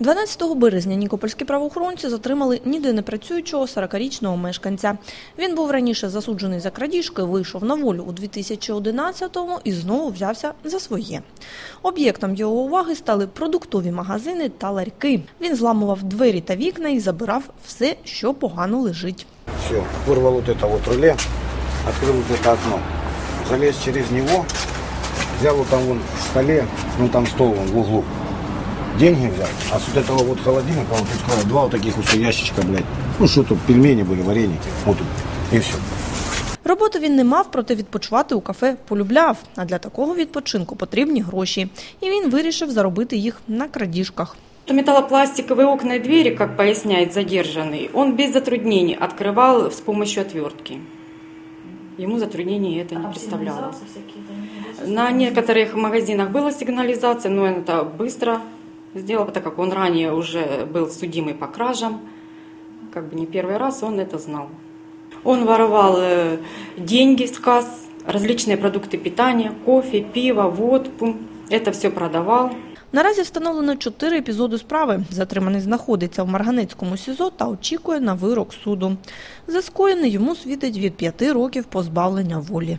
12 березня нікопольські правоохоронці затримали ніде не працюючого 40-річного мешканця. Він був раніше засуджений за крадіжки, вийшов на волю у 2011-му і знову взявся за своє. Об'єктом його уваги стали продуктові магазини та ларьки. Він зламував двері та вікна і забирав все, що погано лежить. Все, вырвал вот это вот руле, открыл вот это окно, залез через него, взял вот там вон в столе, ну там стол вон в углу, деньги взял, а с вот этого вот холодильника он тут сказал, два вот таких вот ящичка, блядь, ну что тут, пельмени были, вареники, вот тут, и все. Роботи він не мав, проте відпочивати у кафе полюбляв. А для такого відпочинку потрібні гроші. І він вирішив заробити їх на крадіжках. Металлопластиковые окна и двери, как поясняет задержанный, он без затруднений открывал с помощью отвертки. Ему затруднений это не представляло. На некоторых магазинах была сигнализация, но он это быстро сделал, так как он ранее уже был судимый по кражам. Как бы не первый раз он это знал. Он воровал э, деньги с касс, различные продукты питания, кофе, пиво, водку. Это все продавал. Наразі встановлено чотири епізоди справи. Затриманий знаходиться в Марганецькому СІЗО та очікує на вирок суду. За скоєне йому світить від п'яти років позбавлення волі.